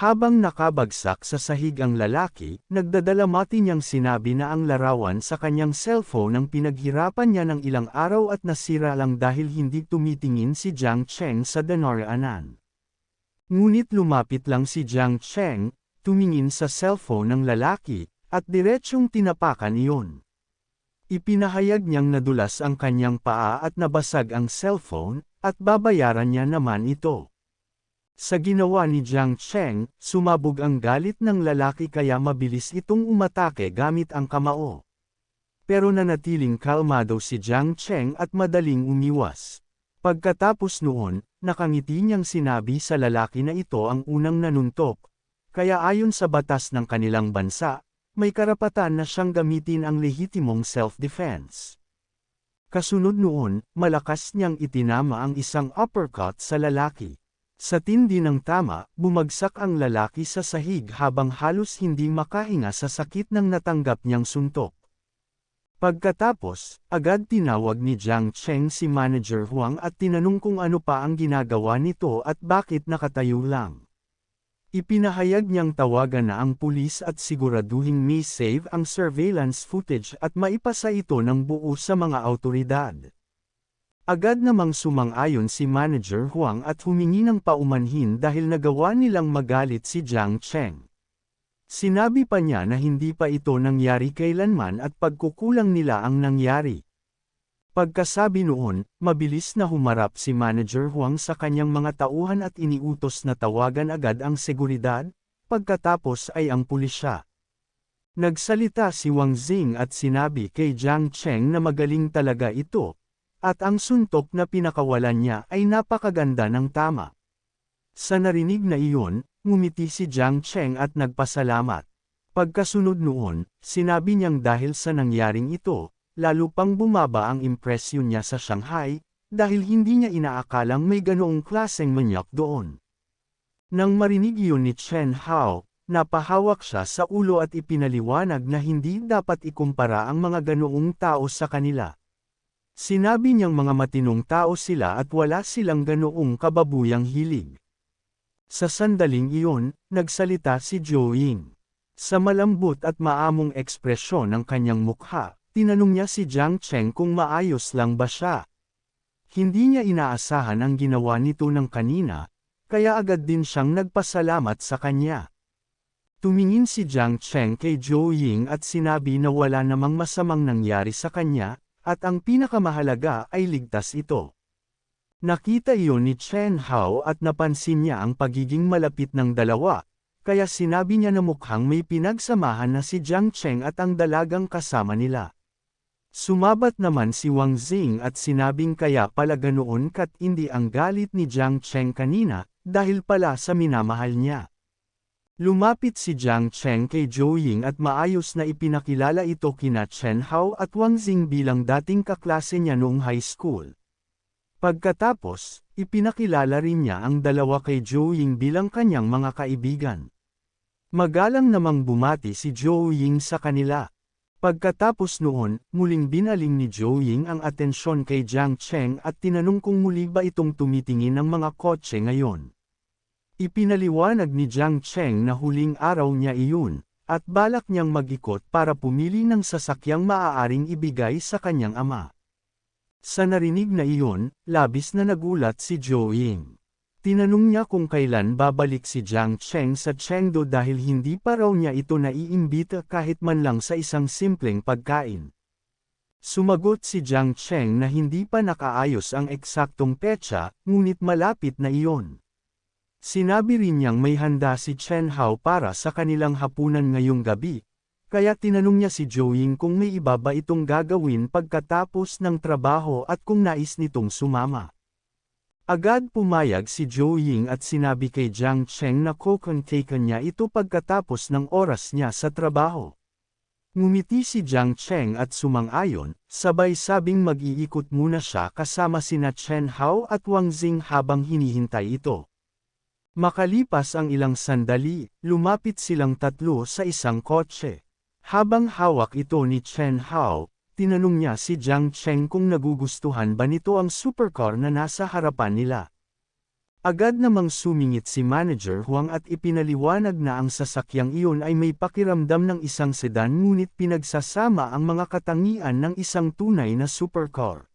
Habang nakabagsak sa sahig ang lalaki, nagdadalamati niyang sinabi na ang larawan sa kanyang cellphone ang pinaghirapan niya ng ilang araw at nasira lang dahil hindi tumitingin si Jiang Cheng sa Danorianan. Ngunit lumapit lang si Jiang Cheng, tumingin sa cellphone ng lalaki, at diretsyong tinapakan iyon. Ipinahayag niyang nadulas ang kanyang paa at nabasag ang cellphone, at babayaran niya naman ito. Sa ginawa ni Jiang Cheng, sumabog ang galit ng lalaki kaya mabilis itong umatake gamit ang kamao. Pero nanatiling kalmado si Jiang Cheng at madaling umiwas. Pagkatapos noon, nakangiti niyang sinabi sa lalaki na ito ang unang nanuntok, kaya ayon sa batas ng kanilang bansa, may karapatan na siyang gamitin ang lehitimong self-defense. Kasunod noon, malakas niyang itinama ang isang uppercut sa lalaki. Sa tindi ng tama, bumagsak ang lalaki sa sahig habang halos hindi makahinga sa sakit ng natanggap niyang suntok. Pagkatapos, agad tinawag ni Jiang Cheng si Manager Huang at tinanong kung ano pa ang ginagawa nito at bakit nakatayo lang. Ipinahayag niyang tawagan na ang pulis at siguraduhing may save ang surveillance footage at maipasa ito ng buo sa mga autoridad. Agad namang sumang-ayon si Manager Huang at humingi ng paumanhin dahil nagawa nilang magalit si Jiang Cheng. Sinabi pa niya na hindi pa ito nangyari kailanman at pagkukulang nila ang nangyari. Pagkasabi noon, mabilis na humarap si Manager Huang sa kanyang mga tauhan at iniutos na tawagan agad ang seguridad, pagkatapos ay ang pulisya. Nagsalita si Wang Xing at sinabi kay Jiang Cheng na magaling talaga ito, at ang suntok na pinakawalan niya ay napakaganda ng tama. Sa narinig na iyon, ngumiti si Jiang Cheng at nagpasalamat. Pagkasunod noon, sinabi niyang dahil sa nangyaring ito, lalo pang bumaba ang impresyon niya sa Shanghai, dahil hindi niya inaakalang may ganoong klaseng manyak doon. Nang marinig iyon ni Chen Hao, napahawak siya sa ulo at ipinaliwanag na hindi dapat ikumpara ang mga ganoong tao sa kanila. Sinabi niyang mga matinong tao sila at wala silang ganoong kababuyang hilig. Sa sandaling iyon, nagsalita si Zhou Ying. Sa malambot at maamong ekspresyon ng kanyang mukha, tinanong niya si Jiang Cheng kung maayos lang ba siya. Hindi niya inaasahan ang ginawa nito ng kanina, kaya agad din siyang nagpasalamat sa kanya. Tumingin si Jiang Cheng kay Zhou Ying at sinabi na wala namang masamang nangyari sa kanya, at ang pinakamahalaga ay ligtas ito. Nakita iyon ni Chen Hao at napansin niya ang pagiging malapit ng dalawa, kaya sinabi niya na mukhang may pinagsamahan na si Jiang Cheng at ang dalagang kasama nila. Sumabat naman si Wang Xing at sinabing kaya pala ganoon kat hindi ang galit ni Jiang Cheng kanina, dahil pala sa minamahal niya. Lumapit si Jiang Cheng kay Zhou Ying at maayos na ipinakilala ito kina Chen Hao at Wang Xing bilang dating kaklase niya noong high school. Pagkatapos, ipinakilala rin niya ang dalawa kay Zhou Ying bilang kanyang mga kaibigan. Magalang namang bumati si Zhou Ying sa kanila. Pagkatapos noon, muling binaling ni Zhou Ying ang atensyon kay Jiang Cheng at tinanong kung muli ba itong tumitingin ng mga kotse ngayon. Ipinaliwanag ni Jiang Cheng na huling araw niya iyon, at balak niyang mag-ikot para pumili ng sasakyang maaaring ibigay sa kanyang ama. Sa narinig na iyon, labis na nagulat si Zhou Ying. Tinanong niya kung kailan babalik si Jiang Cheng sa Chengdo dahil hindi pa raw niya ito naiimbita kahit man lang sa isang simpleng pagkain. Sumagot si Jiang Cheng na hindi pa nakaayos ang eksaktong petsa, ngunit malapit na iyon. Sinabi rin niyang may handa si Chen Hao para sa kanilang hapunan ngayong gabi, kaya tinanong niya si Joeying kung may iba ba itong gagawin pagkatapos ng trabaho at kung nais nitong sumama. Agad pumayag si Joeying at sinabi kay Jiang Cheng na kukontaken niya ito pagkatapos ng oras niya sa trabaho. Ngumiti si Jiang Cheng at sumang-ayon, sabay sabing mag-iikot muna siya kasama sina Chen Hao at Wang Xing habang hinihintay ito. Makalipas ang ilang sandali, lumapit silang tatlo sa isang kotse. Habang hawak ito ni Chen Hao, tinanong niya si Jiang Cheng kung nagugustuhan ba nito ang supercar na nasa harapan nila. Agad namang sumingit si Manager Huang at ipinaliwanag na ang sasakyang iyon ay may pakiramdam ng isang sedan ngunit pinagsasama ang mga katangian ng isang tunay na supercar.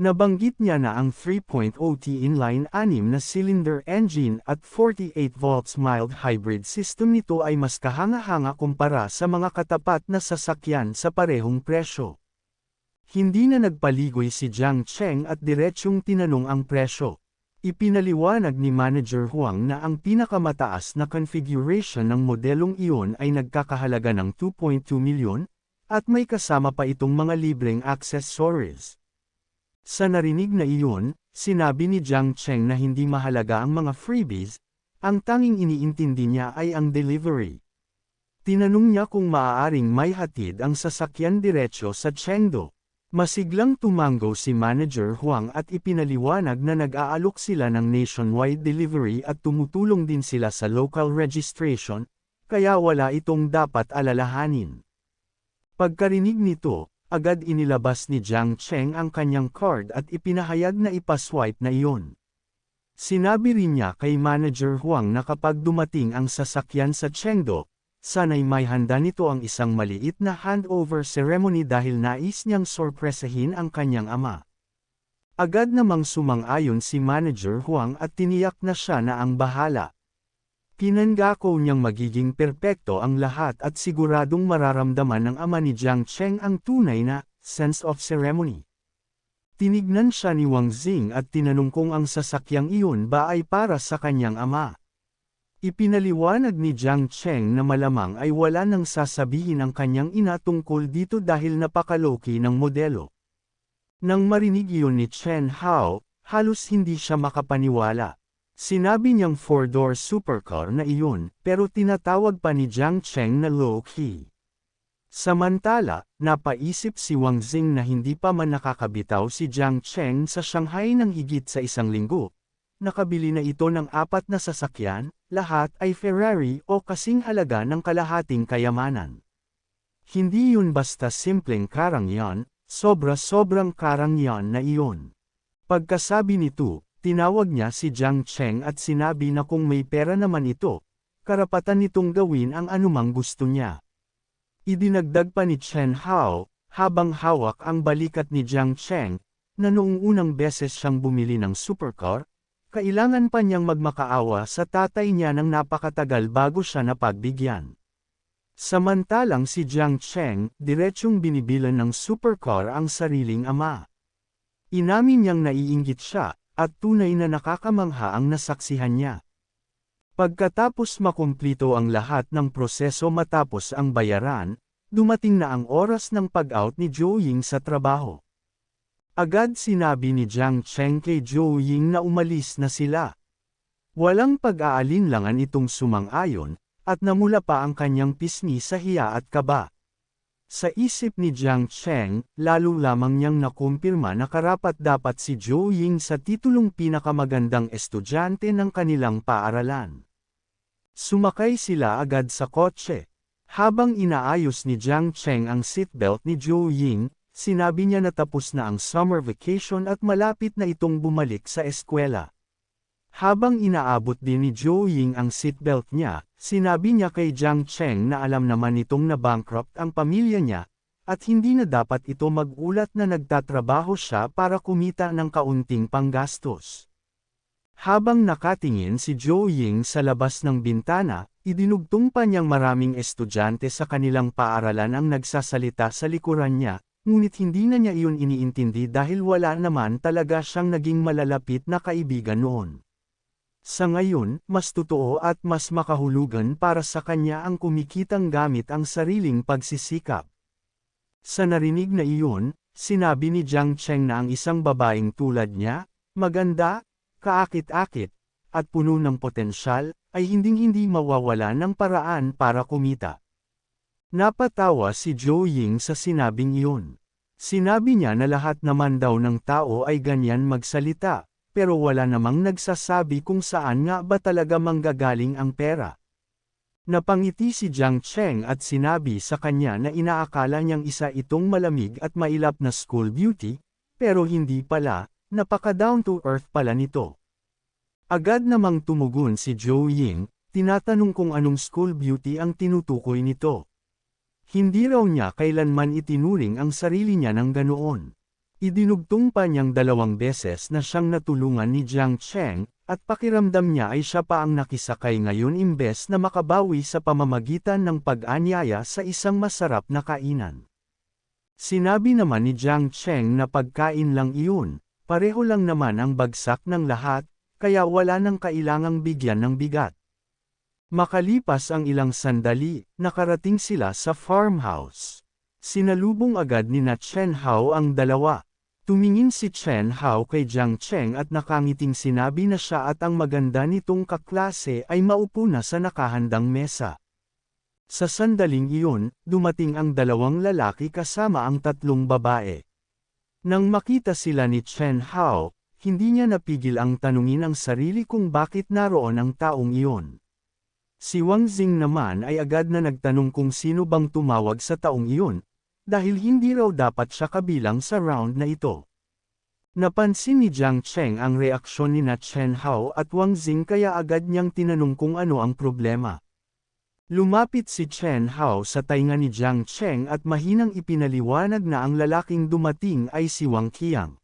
Nabanggit niya na ang 3.0T inline 6 na cylinder engine at 48 volts mild hybrid system nito ay mas kahanga-hanga kumpara sa mga katapat na sasakyan sa parehong presyo. Hindi na nagpaligoy si Jiang Cheng at diretsyong tinanong ang presyo. Ipinaliwanag ni Manager Huang na ang pinakamataas na configuration ng modelong iyon ay nagkakahalaga ng 2.2 milyon, at may kasama pa itong mga libreng accessories. Sa narinig na iyon, sinabi ni Jiang Cheng na hindi mahalaga ang mga freebies, ang tanging iniintindi niya ay ang delivery. Tinanong niya kung maaaring may hatid ang sasakyan diretsyo sa Chengdo. Masiglang tumango si Manager Huang at ipinaliwanag na nag-aalok sila ng nationwide delivery at tumutulong din sila sa local registration, kaya wala itong dapat alalahanin. Pagkarinig nito, agad inilabas ni Jiang Cheng ang kanyang card at ipinahayag na ipaswipe na iyon. Sinabi rin niya kay Manager Huang na kapag dumating ang sasakyan sa Chengdo, Sana'y may handa nito ang isang maliit na handover ceremony dahil nais niyang sorpresahin ang kanyang ama. Agad namang sumang-ayon si Manager Huang at tiniyak na siya na ang bahala. Pinangako niyang magiging perpekto ang lahat at siguradong mararamdaman ng ama ni Jiang Cheng ang tunay na sense of ceremony. Tinignan siya ni Wang Xing at tinanong kung ang sasakyang iyon ba ay para sa kanyang ama. Ipinaliwanag ni Jiang Cheng na malamang ay wala nang sasabihin ang kanyang ina tungkol dito dahil napakaloki ng modelo. Nang marinig iyon ni Chen Hao, halos hindi siya makapaniwala. Sinabi niyang four-door supercar na iyon, pero tinatawag pa ni Jiang Cheng na low-key. Samantala, napaisip si Wang Xing na hindi pa man nakakabitaw si Jiang Cheng sa Shanghai ng higit sa isang linggo, nakabili na ito ng apat na sasakyan, lahat ay Ferrari o kasing halaga ng kalahating kayamanan. Hindi yun basta simpleng karangyan, sobra-sobrang karangyan na iyon. Pagkasabi nito, tinawag niya si Jiang Cheng at sinabi na kung may pera naman ito, karapatan nitong gawin ang anumang gusto niya. Idinagdag pa ni Chen Hao, habang hawak ang balikat ni Jiang Cheng, na noong unang beses siyang bumili ng supercar, kailangan pa niyang magmakaawa sa tatay niya ng napakatagal bago siya napagbigyan. Samantalang si Jiang Cheng, diretsyong binibilan ng supercar ang sariling ama. Inamin niyang naiinggit siya, at tunay na nakakamangha ang nasaksihan niya. Pagkatapos makumplito ang lahat ng proseso matapos ang bayaran, dumating na ang oras ng pag-out ni Zhou Ying sa trabaho. Agad sinabi ni Jiang Cheng kay Zhou Ying na umalis na sila. Walang pag-aalinlangan itong sumang-ayon, at namula pa ang kanyang pisngi sa hiya at kaba. Sa isip ni Jiang Cheng, lalo lamang niyang nakumpirma na karapat dapat si Zhou Ying sa titulong pinakamagandang estudyante ng kanilang paaralan. Sumakay sila agad sa kotse. Habang inaayos ni Jiang Cheng ang seatbelt ni Zhou Ying, Sinabi niya na tapos na ang summer vacation at malapit na itong bumalik sa eskwela. Habang inaabot din ni Zhou Ying ang seatbelt niya, sinabi niya kay Jiang Cheng na alam naman itong na bankrupt ang pamilya niya, at hindi na dapat ito magulat na nagtatrabaho siya para kumita ng kaunting panggastos. Habang nakatingin si Zhou Ying sa labas ng bintana, idinugtong pa niyang maraming estudyante sa kanilang paaralan ang nagsasalita sa likuran niya, Ngunit hindi na niya iyon iniintindi dahil wala naman talaga siyang naging malalapit na kaibigan noon. Sa ngayon, mas totoo at mas makahulugan para sa kanya ang kumikitang gamit ang sariling pagsisikap. Sa narinig na iyon, sinabi ni Jiang Cheng na ang isang babaeng tulad niya, maganda, kaakit-akit, at puno ng potensyal, ay hinding-hindi mawawala ng paraan para kumita. Napatawa si Zhou Ying sa sinabing iyon. Sinabi niya na lahat naman daw ng tao ay ganyan magsalita, pero wala namang nagsasabi kung saan nga ba talaga manggagaling ang pera. Napangiti si Jiang Cheng at sinabi sa kanya na inaakala niyang isa itong malamig at mailap na school beauty, pero hindi pala, napaka down to earth pala nito. Agad namang tumugon si Zhou Ying, tinatanong kung anong school beauty ang tinutukoy nito. Hindi raw niya kailanman itinuring ang sarili niya ng ganoon. Idinugtong pa niyang dalawang beses na siyang natulungan ni Jiang Cheng, at pakiramdam niya ay siya pa ang nakisakay ngayon imbes na makabawi sa pamamagitan ng pag-anyaya sa isang masarap na kainan. Sinabi naman ni Jiang Cheng na pagkain lang iyon, pareho lang naman ang bagsak ng lahat, kaya wala nang kailangang bigyan ng bigat. Makalipas ang ilang sandali, nakarating sila sa farmhouse. Sinalubong agad ni na Chen Hao ang dalawa. Tumingin si Chen Hao kay Jiang Cheng at nakangiting sinabi na siya at ang maganda nitong kaklase ay maupo na sa nakahandang mesa. Sa sandaling iyon, dumating ang dalawang lalaki kasama ang tatlong babae. Nang makita sila ni Chen Hao, hindi niya napigil ang tanungin ang sarili kung bakit naroon ang taong iyon. Si Wang Xing naman ay agad na nagtanong kung sino bang tumawag sa taong iyon, dahil hindi raw dapat siya kabilang sa round na ito. Napansin ni Jiang Cheng ang reaksyon ni na Chen Hao at Wang Xing kaya agad niyang tinanong kung ano ang problema. Lumapit si Chen Hao sa tainga ni Jiang Cheng at mahinang ipinaliwanag na ang lalaking dumating ay si Wang Qiang.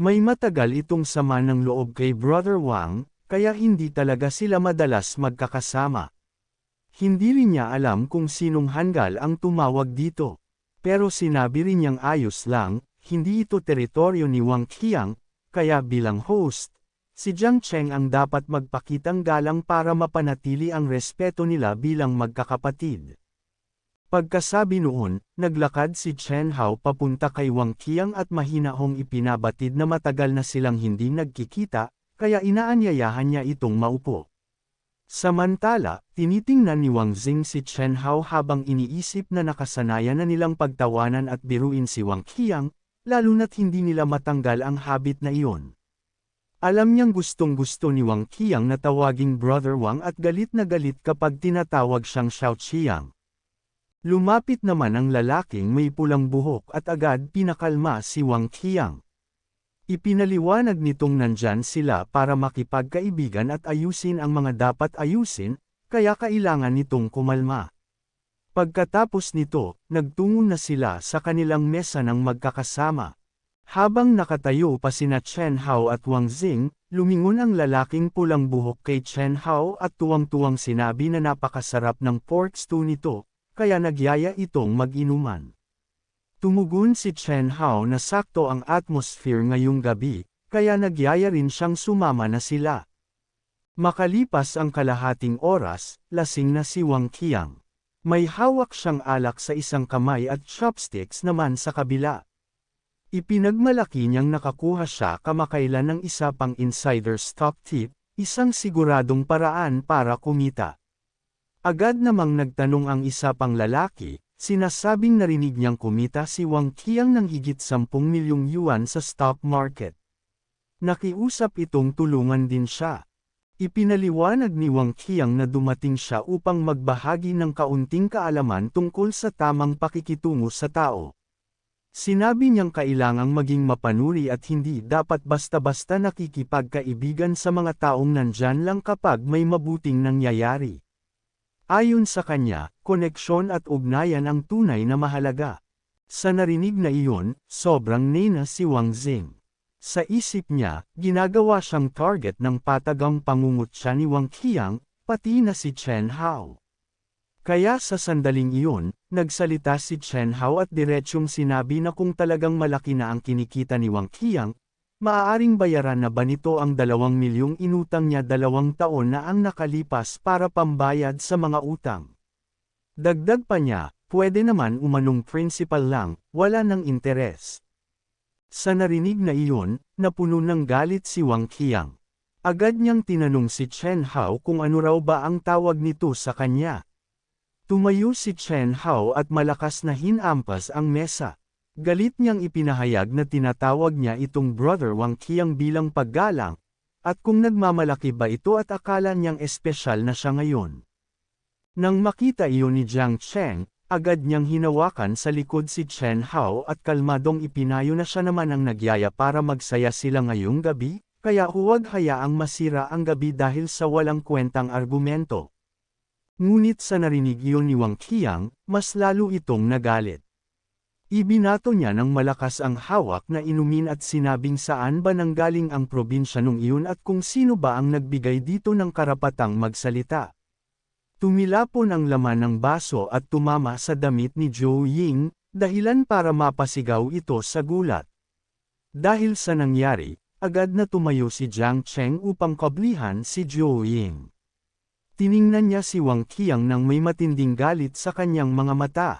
May matagal itong sama ng loob kay Brother Wang, kaya hindi talaga sila madalas magkakasama. Hindi rin niya alam kung sinong hanggal ang tumawag dito. Pero sinabi rin niyang ayos lang, hindi ito teritoryo ni Wang Qiang, kaya bilang host, si Jiang Cheng ang dapat magpakitang galang para mapanatili ang respeto nila bilang magkakapatid. Pagkasabi noon, naglakad si Chen Hao papunta kay Wang Qiang at mahinahong ipinabatid na matagal na silang hindi nagkikita, kaya inaanyayahan niya itong maupo. Samantala, tinitingnan ni Wang Xing si Chen Hao habang iniisip na nakasanayan na nilang pagtawanan at biruin si Wang Qiang, lalo na't hindi nila matanggal ang habit na iyon. Alam niyang gustong gusto ni Wang Qiang na tawaging Brother Wang at galit na galit kapag tinatawag siyang Xiao Qiang. Lumapit naman ang lalaking may pulang buhok at agad pinakalma si Wang Qiang. Ipinaliwanag nitong nandyan sila para makipagkaibigan at ayusin ang mga dapat ayusin, kaya kailangan nitong kumalma. Pagkatapos nito, nagtungo na sila sa kanilang mesa ng magkakasama. Habang nakatayo pa sina Chen Hao at Wang Xing, lumingon ang lalaking pulang buhok kay Chen Hao at tuwang-tuwang sinabi na napakasarap ng pork stew nito, kaya nagyaya itong mag-inuman. Tumugon si Chen Hao na sakto ang atmosphere ngayong gabi, kaya nagyaya rin siyang sumama na sila. Makalipas ang kalahating oras, lasing na si Wang Qiang. May hawak siyang alak sa isang kamay at chopsticks naman sa kabila. Ipinagmalaki niyang nakakuha siya kamakailan ng isa pang insider stock tip, isang siguradong paraan para kumita. Agad namang nagtanong ang isa pang lalaki, Sinasabing narinig niyang kumita si Wang Qiang ng higit 10 milyong yuan sa stock market. Nakiusap itong tulungan din siya. Ipinaliwanag ni Wang Qiang na dumating siya upang magbahagi ng kaunting kaalaman tungkol sa tamang pakikitungo sa tao. Sinabi niyang kailangang maging mapanuri at hindi dapat basta-basta nakikipagkaibigan sa mga taong nandyan lang kapag may mabuting nangyayari. Ayon sa kanya, koneksyon at ugnayan ang tunay na mahalaga. Sa narinig na iyon, sobrang nena si Wang Xing. Sa isip niya, ginagawa siyang target ng patagang pangungutya ni Wang Qiang, pati na si Chen Hao. Kaya sa sandaling iyon, nagsalita si Chen Hao at diretsyong sinabi na kung talagang malaki na ang kinikita ni Wang Qiang, Maaaring bayaran na ba nito ang dalawang milyong inutang niya dalawang taon na ang nakalipas para pambayad sa mga utang? Dagdag pa niya, pwede naman umanong principal lang, wala ng interes. Sa narinig na iyon, napuno ng galit si Wang Qiang. Agad niyang tinanong si Chen Hao kung ano raw ba ang tawag nito sa kanya. Tumayo si Chen Hao at malakas na hinampas ang mesa. Galit niyang ipinahayag na tinatawag niya itong brother Wang Qiang bilang paggalang, at kung nagmamalaki ba ito at akala niyang espesyal na siya ngayon. Nang makita iyon ni Jiang Cheng, agad niyang hinawakan sa likod si Chen Hao at kalmadong ipinayo na siya naman ang nagyaya para magsaya sila ngayong gabi, kaya huwag hayaang masira ang gabi dahil sa walang kwentang argumento. Ngunit sa narinig iyon ni Wang Qiang, mas lalo itong nagalit. Ibinato niya ng malakas ang hawak na inumin at sinabing saan ba nanggaling ang probinsya nung iyon at kung sino ba ang nagbigay dito ng karapatang magsalita. Tumilapon ang laman ng baso at tumama sa damit ni Zhou Ying, dahilan para mapasigaw ito sa gulat. Dahil sa nangyari, agad na tumayo si Jiang Cheng upang kablihan si Zhou Ying. Tiningnan niya si Wang Qiang nang may matinding galit sa kanyang mga mata.